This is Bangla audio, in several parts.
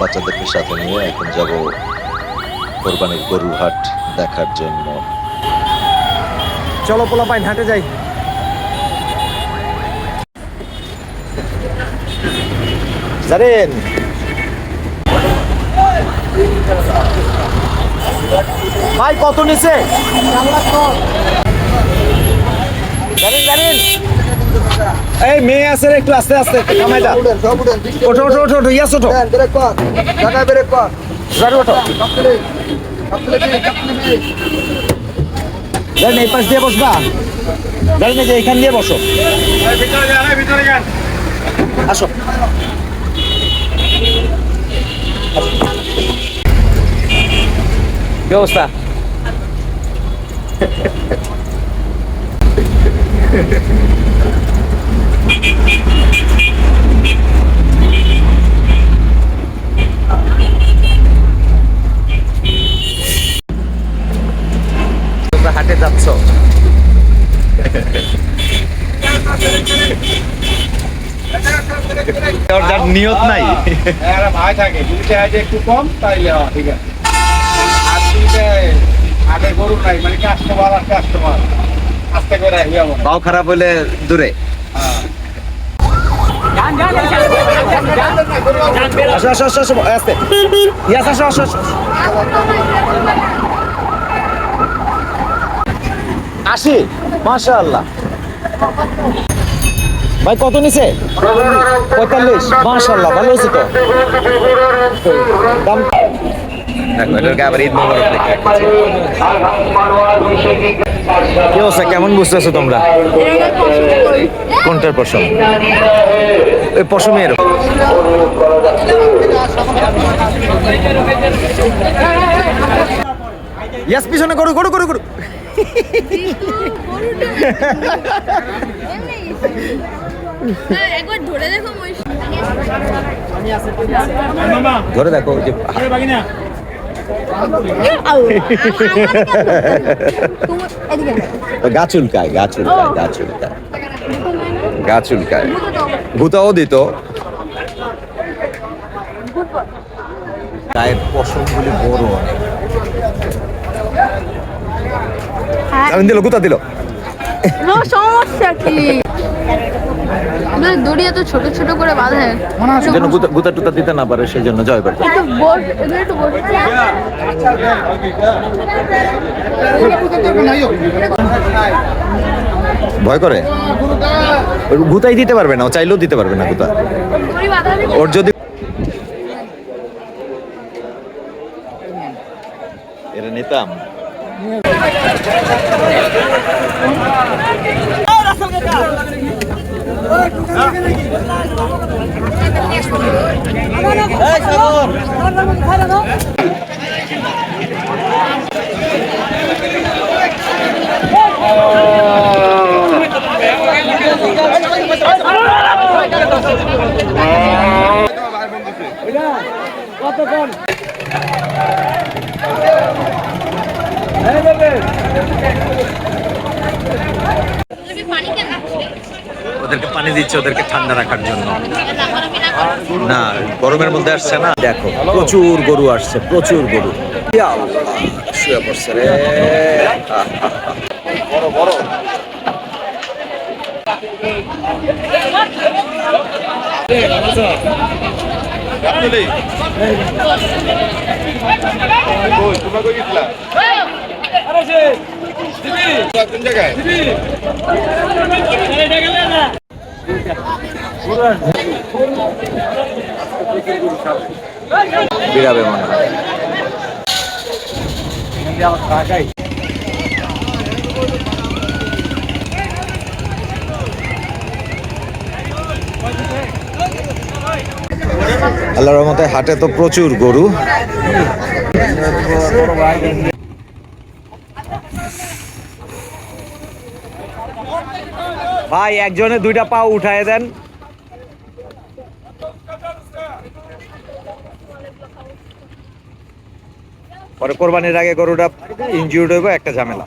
বাচ্চাদেরকে সাথে নিয়ে এখন যাব কোরবানির গরুর হাট দেখার জন্য। চলো পোলা পাইন হাটে যাই। জানেন ভাই কত নিছে? জানেন জানেন। এই মেয়ে আছে একটু আস্তে আস্তে কামাই দা। ওঠো ওঠো ওঠো ওঠো ইয়াস ওঠো। গাড়ি ওঠো। জানেন এই পাশ দিয়ে বসবা। জানেন এই যে এখান দিয়ে বসো। আসো। কি অবস্থা? তোমরা হাটে যাচ্ছ। যার নিয়ত নাই। একটা ভাই থাকে। যদি চাই যে একটু কম তাইলে হ্যাঁ, ঠিক আছে। আর যদি আগে গরু নাই মানে কাস্টমার আর কাস্টমার আস্তে করে রাখি আমার পাও খারাপ হলে দূরে আসো আসো আসো আসো আস্তে ইয়াস আসো আসো আসো আশি মাশাআল্লাহ ভাই কত নিছে পঁয়তাল্লিশ মাশাআল্লাহ ভালো হয়েছে তো দাম দেখো এটাকে আবার ঈদ মোবারক দেখে কি অবস্থা? কেমন বুঝতেছো তোমরা? কোনটার পশম? ওই পশমের। ইয়াস পিছনে করো করো করো করো। ধরে দেখো যে গা চুলকায় গা চুলকায় গা চুলকায় গা চুলকায় ভূতাও দিত গায়ের পশমগুলি বড় অনেক। দিল গুতা দিল। সমস্যা কি? না, দড়ি এত ছোট ছোট করে বাঁধে। যেন গুতা গুতা টুতা দিতে না পারে সেই জন্য জয় পারত একটু বস একটু বস ভয় করে? গুতাই দিতে পারবে না ও চাইলেও দিতে পারবে না গুতা। ওর যদি এটা নিতাম। ওদেরকে পানি দিচ্ছে, ওদেরকে ঠান্ডা রাখার জন্য। না, গরমের মধ্যে আসছে না। দেখো, প্রচুর গরু আসছে, প্রচুর গরু। শুয়ে পড়ছে রে। বড় বড় তোমরা কই গেছিলা কোন জায়গায় বিড়াবে মনে হয়। আল্লাহর রহমতে হাটে তো প্রচুর গরু। ভাই, একজনে দুইটা পা উঠায় দেন। পরে কোরবানির আগে গরুটা ইনজিউর্ড হইব, একটা ঝামেলা।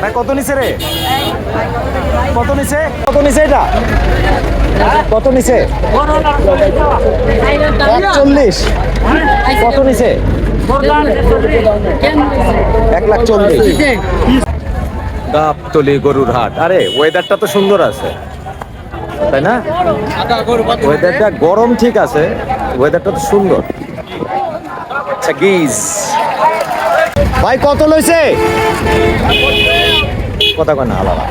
ভাই, কত নিছে রে? কত নিছে? কত নিছে এটা? কত নিছে? একচল্লিশ। কত নিছে? এক লাখ চল্লিশ। গাবতলি গরুর হাট। আরে ওয়েদারটা তো সুন্দর আছে। তাই না? ওয়েদারটা গরম ঠিক আছে। ওয়েদারটা তো সুন্দর। আচ্ছা গিজ ভাই, কত লইছে? কথা কয় না, আলাদা।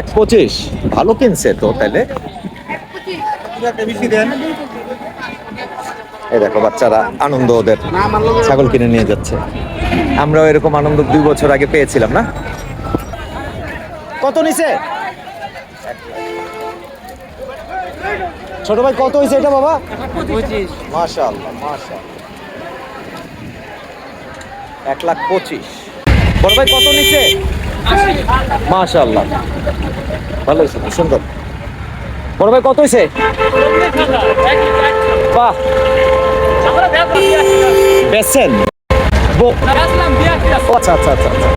এক পঁচিশ, ভালো কিনছে তো তাইলে। এই দেখো বাচ্চারা আনন্দ ওদের, ছাগল কিনে নিয়ে যাচ্ছে। আমরাও এরকম আনন্দ দুই বছর আগে পেয়েছিলাম, না? কত নিছে? ছোট ভাই, কত হয়েছে এটা বাবা? মাশাআল্লাহ মাশাআল্লাহ। এক লাখ পঁচিশ। বড় ভাই, কত নিচ্ছে? মাশাআল্লাহ। ভালো হয়েছে, সুন্দর। বড় ভাই, কত হয়েছে? বাহ। বেচছেন? আচ্ছা আচ্ছা আচ্ছা আচ্ছা।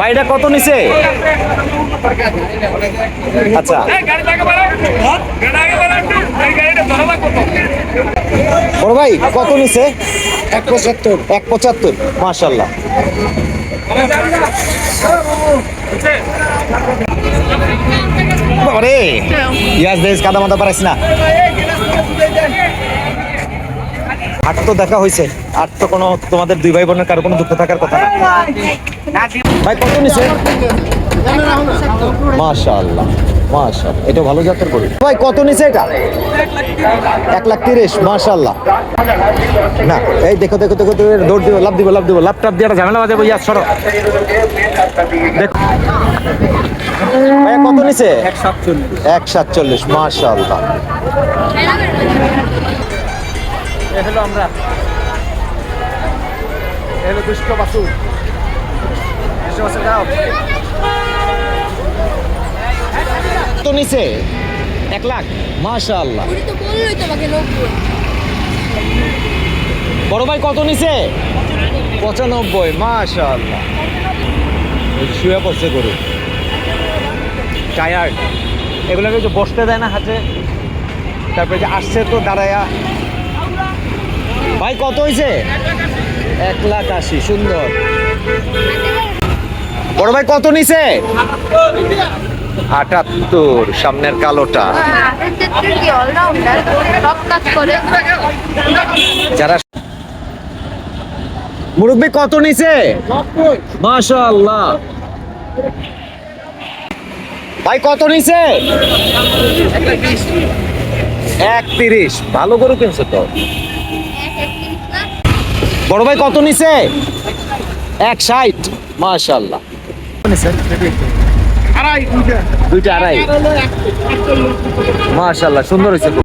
ভাই কত নিছে আচ্ছা। ভাই, কত নিছে? এক পঁচাত্তর। এক পঁচাত্তর বাবারে, ইয়াস দেশ কাদা মাদা না। আট তো দেখা হয়েছে আট তো কোনো তোমাদের দুই ভাই বোনের কারও কোনো দুঃখ থাকার কথা না। ভাই, কত নিছে? মাশাআল্লাহ। মাশাআল্লাহ এটা ভালো জাতের গরু। ভাই, কত এটা? এক লাখ তিরিশ মাশাআল্লাহ না দেখো দেখো দেখো দৌড় দিব লাভ দিব লাভ এক সাতচল্লিশ মাশাআল্লাহ হলো কত নিছে। এক লাখ? মাশাআল্লাহ। বড় ভাই কত নিছে? পঁচানব্বই মাশাআল্লাহ। শুয়ে পড়ছে গরু। টায়ার্ড এগুলোকে যে বসতে দেয় না হাতে তারপরে যে আসছে তো দাঁড়ায়া। ভাই কত হয়েছে এক লাখ আশি সুন্দর। বড় ভাই কত নিছে? আটাত্তর, সামনের কালোটা। যারা মুরব্বী, কত নিছে? মাশাআল্লাহ। ভাই, কত নিছে? এক তিরিশ ভালো গরু কিনছে তো। বড় ভাই, কত নিছে? এক ষাট মাশাআল্লাহ। আড়াই দুইটা আড়াই। মাশাআল্লাহ সুন্দর হয়েছে